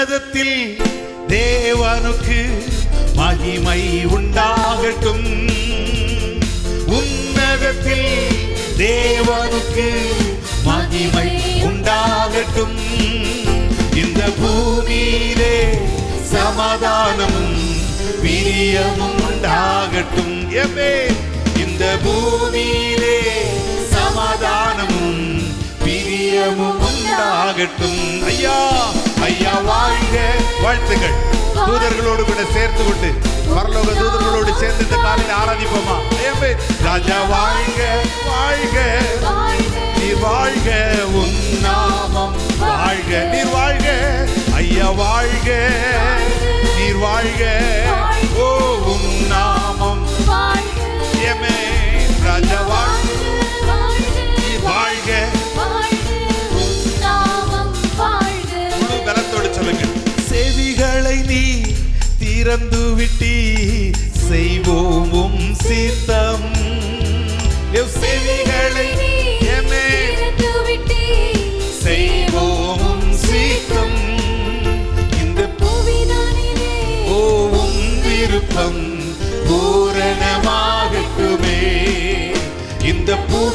உன்னதத்தில் தேவனுக்கு மகிமை உண்டாகட்டும். உன்னதத்தில் தேவனுக்கு மகிமை உண்டாகட்டும். இந்த பூமியிலே சமாதானமும் பிரியமும் உண்டாகட்டும். எமே இந்த பூமியிலே சமாதானமும் பிரியமும் உண்டாகட்டும். ஐயா ஐயா வாழ்க வாழ்த்துகள் தூதர்களோடு கூட சேர்த்து கொண்டு பரலோக தூதர்களோடு சேர்ந்து இந்த காலையில் ஆராதிப்போமா? ராஜா வாழ்க வாழ்க நீர் வாழ்க உன் நாமம்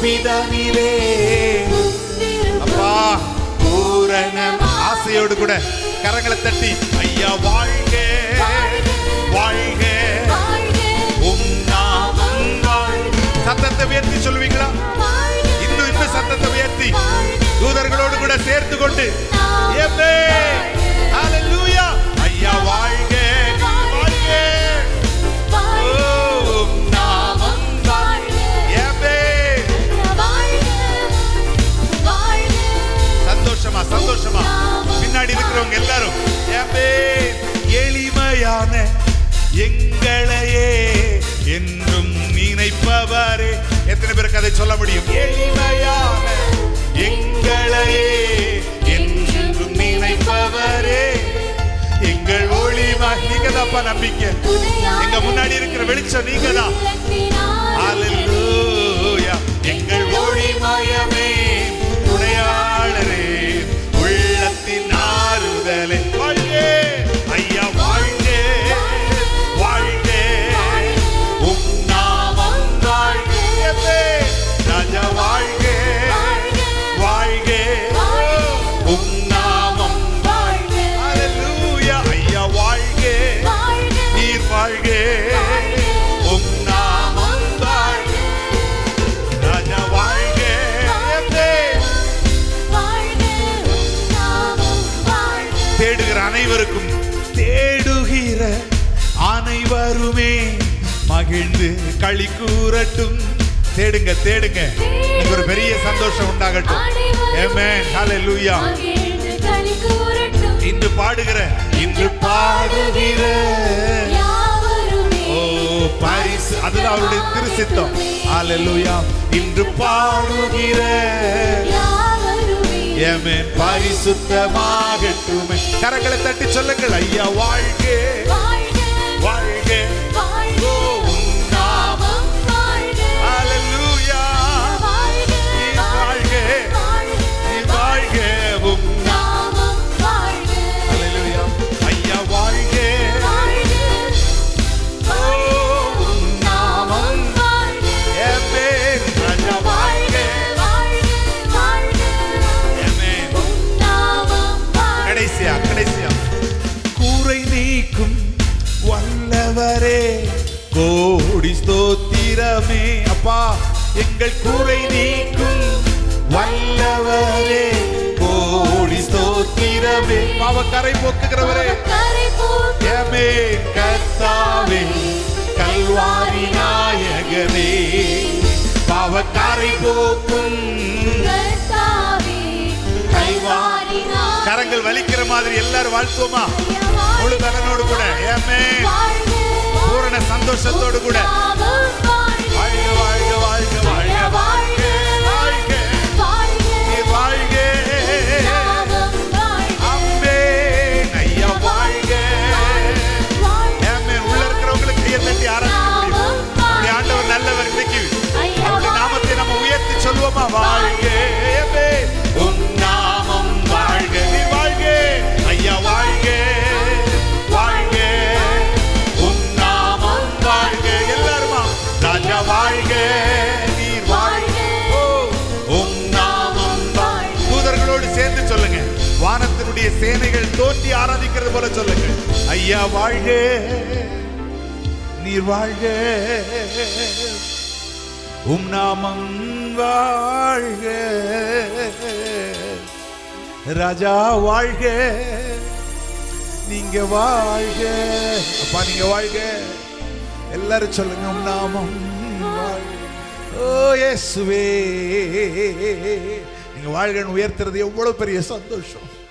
இந்த அப்பா பூரணம் ஆசையோடு கூட கரங்களை தட்டி ஐயா வாழ்க வாழ்க எங்களையே என்றும் நினைப்பவரே. எத்தனை பேருக்கு அதை சொல்ல முடியும்? எளிமையான எங்களையே என்றும் நினைப்பவரே. எங்கள் ஒளிமா நீங்க தான்ப்பா நம்பிக்கை. எங்க முன்னாடி இருக்கிற வெளிச்சம் நீங்க தான் அனைவருக்கும் தேடுகிற அனைவருமே மகிழ்ந்து களி கூறட்டும். தேடுங்க தேடுங்க. உங்களுக்கு ஒரு பெரிய சந்தோஷம் உண்டாகட்டும். இன்று பாடுகிற இன்று பாடுகிற ஓ பாரிஸ் அதுதான் அவருடைய திருசித்தம் ஹalleluya இன்று பாடுகிற ஏமேன் பரிசுத்தமாகட்டுமே கரங்களை தட்டி சொல்லுங்கள் ஐயா வாழ்க்கை. அப்பா எங்கள் கூரை நீக்கும் வல்லவரே கோடி ஸ்தோத்திரமே. பாவக்கரை போக்குகிறவரே. ஏமே கர்த்தாவே கல்வாரி நாயகனே பாவக்காரை போக்கும் கரங்கள் வலிக்கிற மாதிரி எல்லாரும் வாழ்த்துவோமா? முழு பலனோடு கூட. ஏமே பூரண சந்தோஷத்தோடு கூட. நீங்கள் தோண்டி ஆராதிக்கிறது போல சொல்லுங்கள். ஐயா வாழ்க. நீர் வாழ்க. உம் நாமம் வாழ்க. ராஜா வாழ்க. நீங்க வாழ்க. அப்பா நீங்க வாழ்க. எல்லாரும் சொல்லுங்க உம் நாமம் வாழ்க. ஓ இயேசுவே. நீங்க வாழ்கன்னு உயர்த்துறது எவ்வளவு பெரிய சந்தோஷம்.